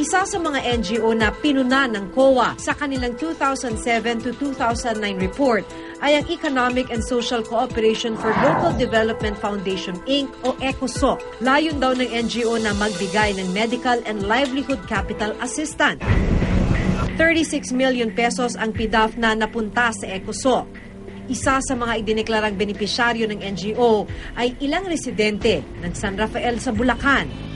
isa sa mga NGO na pinuna ng COA sa kanilang 2007 to 2009 report ay ang Economic and Social Cooperation for Local Development Foundation Inc. o ECOSOC. Layon daw ng NGO na magbigay ng medical and livelihood capital assistance. 36 million pesos ang PDAF na napunta sa ECOSOC. Isa sa mga idineklarang benepisyaryo ng NGO ay ilang residente ng San Rafael sa Bulacan.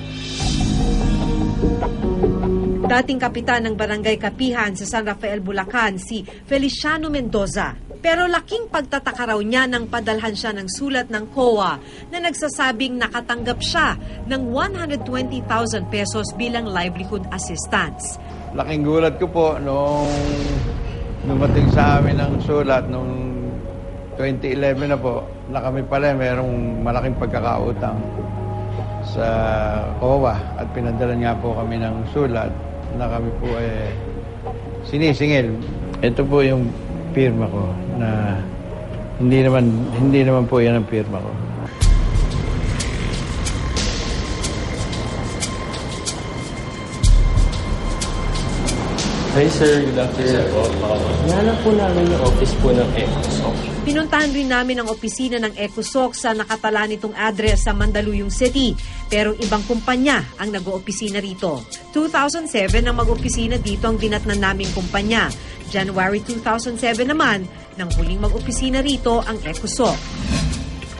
Dating kapitan ng Barangay Kapihan sa San Rafael, Bulacan, si Feliciano Mendoza. Pero laking pagtataka raw niya nang padalhan siya ng sulat ng COA na nagsasabing nakatanggap siya ng 120,000 pesos bilang livelihood assistance. Laking gulat ko po nung dumating sa amin ang sulat nung 2011 na po na kami pala mayroong malaking pagkakautang sa COA at pinadala nga po kami ng sulat na kami po eh sinisingil. Ito po yung pirma ko na hindi naman hindi naman po yan ang pirma ko. Hi sir, good afternoon po. Nahanap po namin yung office po ng ECOSOC. Pinuntahan rin namin ang opisina ng ECOSOC sa nakatala nitong address sa Mandaluyong City. Pero ibang kumpanya ang nag-oopisina rito. 2007 ang mag-opisina dito ang dinatnan naming kumpanya. January 2007 naman, nang huling mag-opisina rito ang ECOSOC.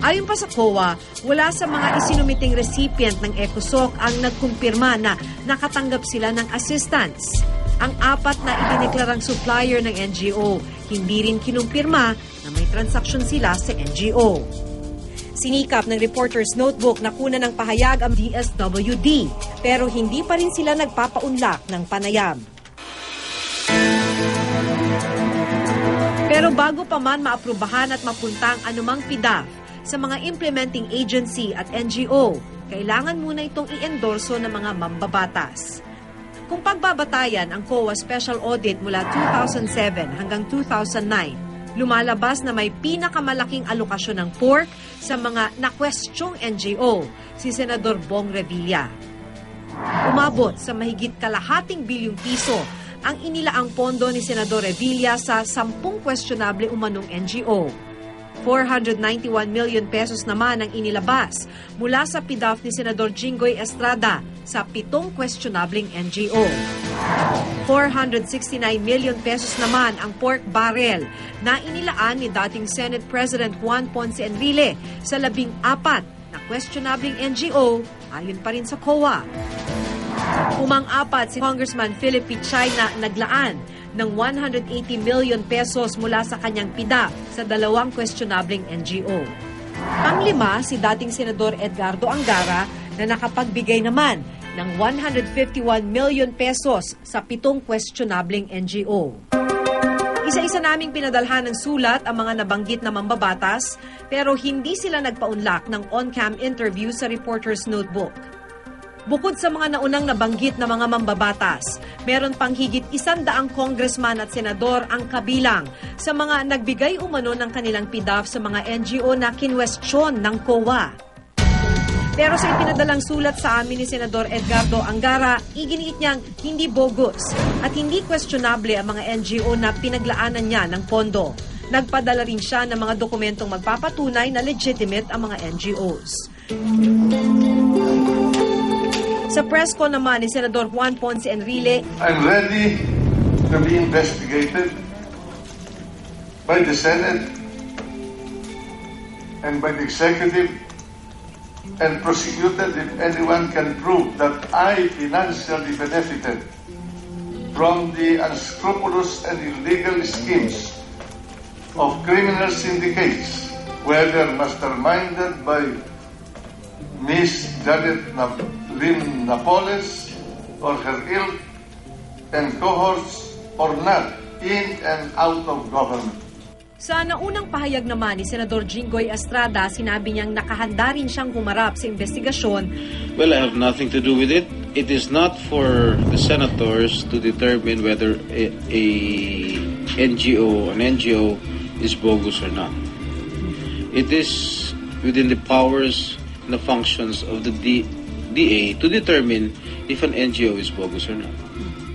Ayon pa sa COA, wala sa mga isinumiting recipient ng ECOSOC ang nagkumpirma na nakatanggap sila ng assistance. Ang apat na idineklarang supplier ng NGO, hindi rin kinumpirma na may transaksyon sila sa NGO. Sinikap ng Reporter's Notebook na kuna ng pahayag ang DSWD, pero hindi pa rin sila nagpapaunlak ng panayam. Pero bago pa man maaprubahan at mapunta ang anumang PIDAF sa mga implementing agency at NGO, kailangan muna itong i-endorso ng mga mambabatas. Kung pagbabatayan ang COA Special Audit mula 2007 hanggang 2009, lumalabas na may pinakamalaking alokasyon ng pork sa mga nakwestyong NGO, si Senador Bong Revilla. Umabot sa mahigit kalahating bilyong piso ang inilaang pondo ni Senador Revilla sa sampung questionable umanong NGO. 491 million pesos naman ang inilabas mula sa PIDAF ni Senador Jinggoy Estrada sa pitong questionabling NGO. 469 million pesos naman ang pork barrel na inilaan ni dating Senate President Juan Ponce Enrile sa labing apat na questionabling NGO ayon pa rin sa COA. Umang-apat si Congressman Philip Pichay na naglaan ng 180 million pesos mula sa kanyang PIDA sa dalawang questionabling NGO. Panglima si dating Senador Edgardo Angara na nakapagbigay naman ng 151 million pesos sa pitong questionabling NGO. Isa-isa naming pinadalhan ng sulat ang mga nabanggit na mambabatas pero hindi sila nagpaunlak ng on-cam interview sa reporter's notebook. Bukod sa mga naunang nabanggit na mga mambabatas, meron pang higit isandaang congressman at senador ang kabilang sa mga nagbigay umano ng kanilang PIDAF sa mga NGO na kinwestiyon ng COA. Pero sa ipinadalang sulat sa amin ni Senador Edgardo Angara, iginiit niyang hindi bogus at hindi questionable ang mga NGO na pinaglaanan niya ng pondo. Nagpadala rin siya ng mga dokumentong magpapatunay na legitimate ang mga NGOs. Sa press ko naman ni Senador Juan Ponce Enrile, I'm ready to be investigated by the Senate and by the executive and prosecuted if anyone can prove that I financially benefited from the unscrupulous and illegal schemes of criminal syndicates, whether masterminded by Miss Janet Nap- Lim Napoles or her ilk and cohorts or not in and out of government. Sa naunang pahayag naman ni Senador Jinggoy Estrada, sinabi niyang nakahanda rin siyang humarap sa investigasyon Well, I have nothing to do with it. It is not for the senators to determine whether a, a NGO, an NGO, is bogus or not. It is within the powers and the functions of the D, DA to determine if an NGO is bogus or not.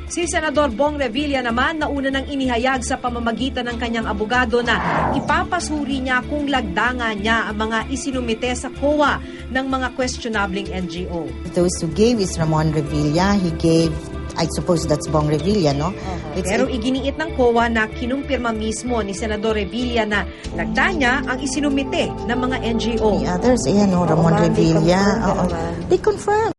Si Senador Bong Revilla naman nauna nang inihayag sa pamamagitan ng kanyang abogado na ipapasuri niya kung lagdanga niya ang mga isinumite sa COA ng mga questionabling NGO. Those who gave is Ramon Revilla. He gave, I suppose that's Bong Revilla, no? It's, Pero iginiit ng COA na kinumpirma mismo ni Senador Revilla na lagda niya ang isinumite ng mga NGO. the others, ayan, no? Ramon ba, they Revilla. confirmed Oo. naman. They confirmed.